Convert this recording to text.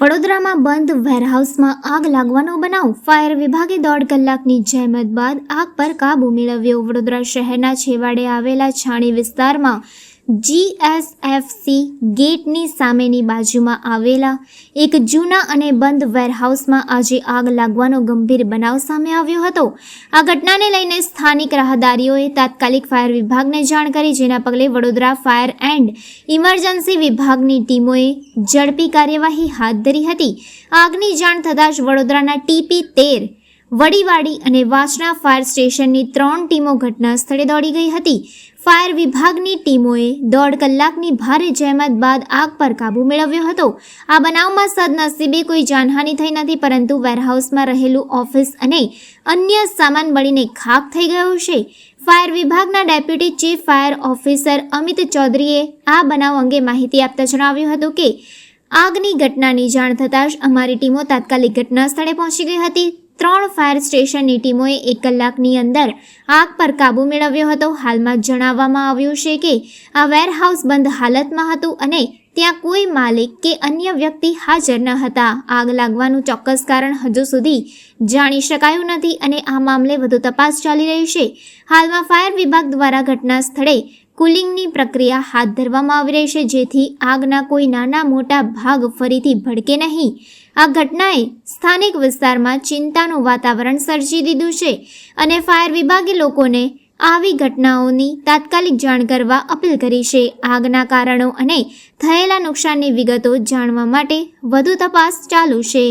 વડોદરામાં બંધ વેરહાઉસમાં આગ લાગવાનો બનાવ. ફાયર વિભાગે દોઢ કલાકની જહેમત બાદ આગ પર કાબૂ મેળવ્યો. વડોદરા શહેરના છેવાડે આવેલા છાણી વિસ્તારમાં જીએસએફસી ગેટની સામેની બાજુમાં આવેલા એક જૂના અને બંધ વેરહાઉસમાં આજે આગ લાગવાનો ગંભીર બનાવ સામે આવ્યો હતો. આ ઘટનાને લઈને સ્થાનિક રાહદારીઓએ તાત્કાલિક ફાયર વિભાગને જાણ કરી, જેના પગલે વડોદરા ફાયર એન્ડ ઇમરજન્સી વિભાગની ટીમોએ ઝડપી કાર્યવાહી હાથ ધરી હતી. આગની જાણ થતાં જ વડોદરાના ટીપી તેર, વડીવાડી અને વાસણા ફાયર સ્ટેશનની ત્રણ ટીમો ઘટના સ્થળે દોડી ગઈ હતી. ફાયર વિભાગની ટીમોએ દોઢ કલાકની ભારે જહેમત બાદ આગ પર કાબૂ મેળવ્યો હતો. આ બનાવમાં સદનસીબે કોઈ જાનહાનિ થઈ નથી, પરંતુ વેરહાઉસમાં રહેલું ઓફિસ અને અન્ય સામાન બળીને ખાક થઈ ગયો છે. ફાયર વિભાગના deputy chief fire officer Amit ચૌધરીએ આ બનાવ અંગે માહિતી આપતા જણાવ્યું હતું કે, આગની ઘટનાની જાણ થતાં જ અમારી ટીમો તાત્કાલિક ઘટના સ્થળે પહોંચી ગઈ હતી. ત્રણ ફાયર સ્ટેશનની ટીમોએ એક કલાકની અંદર આગ પર કાબૂ મેળવ્યો હતો. હાલમાં જણાવવામાં આવ્યું છે કે આ વેરહાઉસ બંધ હાલતમાં હતું અને ત્યાં કોઈ માલિક કે અન્ય વ્યક્તિ હાજર ન હતા. આગ લાગવાનું ચોક્કસ કારણ હજુ સુધી જાણી શકાયું નથી અને આ મામલે વધુ તપાસ ચાલી રહી છે. હાલમાં ફાયર વિભાગ દ્વારા ઘટના સ્થળે કુલિંગની પ્રક્રિયા હાથ ધરવામાં આવી રહી છે, જેથી આગના કોઈ નાના મોટા ભાગ ફરીથી ભડકે નહીં. આ ઘટનાએ સ્થાનિક વિસ્તારમાં ચિંતાનું વાતાવરણ સર્જી દીધું છે અને ફાયર વિભાગે લોકોને આવી ઘટનાઓની તાત્કાલિક જાણ કરવા અપીલ કરી છે. આગના કારણો અને થયેલા નુકસાનની વિગતો જાણવા માટે વધુ તપાસ ચાલુ છે.